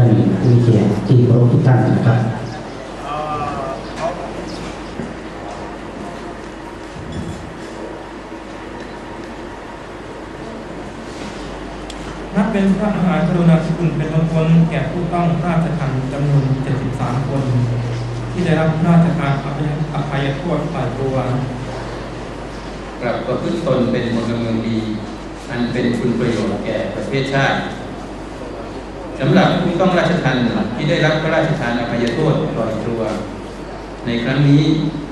านผู้มีเกียรติที่เคารพทุกท่านนะครับนับเป็นพระมหากรุณาธิคุณเป็นมงคลแก่ผู้ต้องราชทัณฑ์จำนวน 73 คน ที่ได้รับราชการอภัยอภัยโทษปล่อยตัวกลับประพฤติตนเป็นพลเมืองดี อันเป็นคุณประโยชน์แก่ประเทศชาติ สำหรับผู้ต้องราชทัณฑ์ที่ได้รับพระราชทานอภัยโทษปล่อยตัว ในครั้งนี้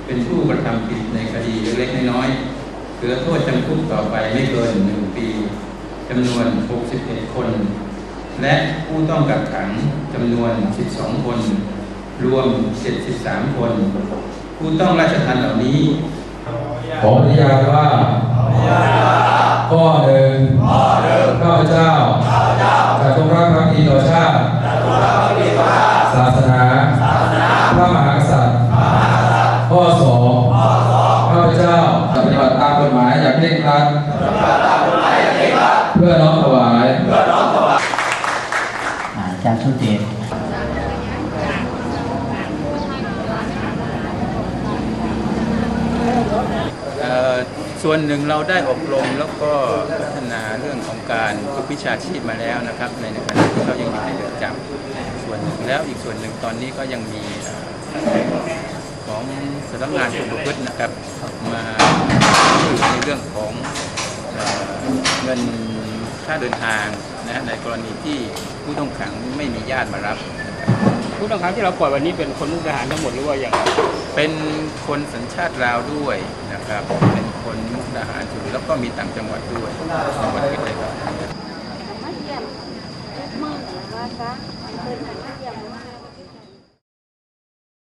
เป็นผู้กระทำผิดในคดีเล็กๆน้อยๆเหลือโทษจำคุกต่อไปไม่เกินหนึ่งปีจำนวน 61 คน และผู้ต้องกักขังจำนวน 12 คน รวม 73 คน ผู้ต้องราชทัณฑ์เหล่านี้ ขอปฏิญาณว่าข้อหนึ่งข้าพเจ้าจะจง รักภักดีต่อชาติศาสนาพระมหากษัตริย์ข้อสองข้าพเจ้าจะปฏิบัติตามกฎหมายอย่างเคร่งครัดเพื่อน้อมถวายอาจารย์สุเดช เอ่อ ส่วนหนึ่งเราได้อบรมแล้วก็พัฒนาเรื่องของการฝึกวิชาชีพมาแล้วนะครับ ในขณะที่เขายังอยู่ในเรือนจำส่วนหนึ่งแล้วอีกส่วนหนึ่งตอนนี้ก็ยังมีเอ่อของสำนักงานคุมประพฤตินะครับ มาช่วยในเรื่องของเอ่อเงินค่าเดินทางนะฮะในกรณีที่ผู้ต้องขังไม่มีญาติมารับนะครับ ผู้ต้องขังที่เราปล่อยวันนี้เป็นคนมุกดาหารทั้งหมดหรือว่าอย่างไรเป็นคนสัญชาติลาวด้วยนะครับเป็น คนมุกดาหารอยู่แล้วก็มีต่างจังหวัดด้วยจังหวัดที่เลยครับมาเยี่ยมทุกมื้อเลยว่าซะเพิ่นให้มาเยี่ยมมือ